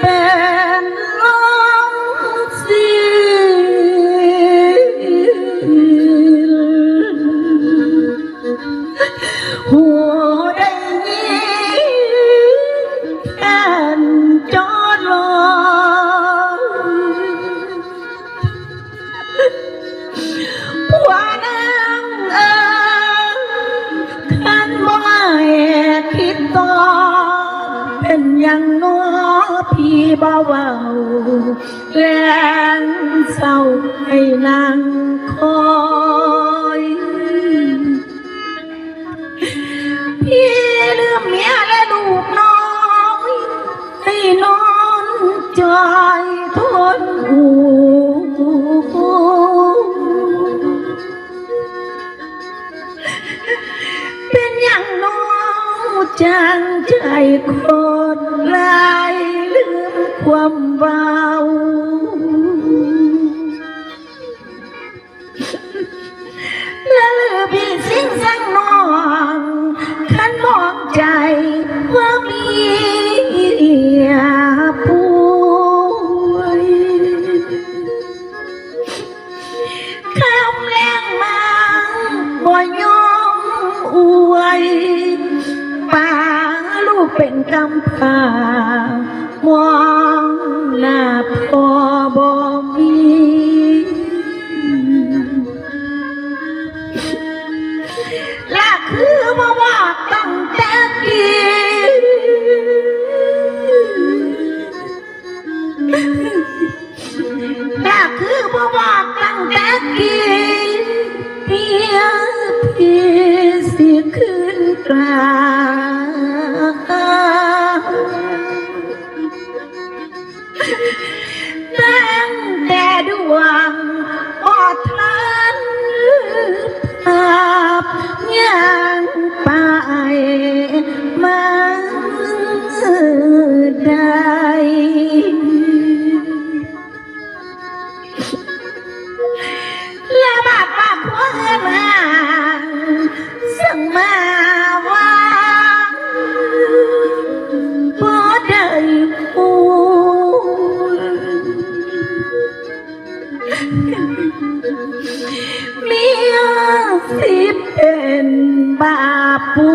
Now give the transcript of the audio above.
เป็นลมสิหัวได้ยินแคนจอดรอผัวนางเอ๋ยขันบ่ให้คิดต่อ เป็นยังน้อพี่บ่เว้าแรงเศร้าให้นางคอ องจางใจโคตรลายลืมความเบา เป็นกำพร้ามองหน้าพอบ่มีและคือมาว่าตั้งแต่กี้และคือมาว่าตั้งแต่กี้เพียงพี่สิขึ้นกลา แสิเป็นบาปู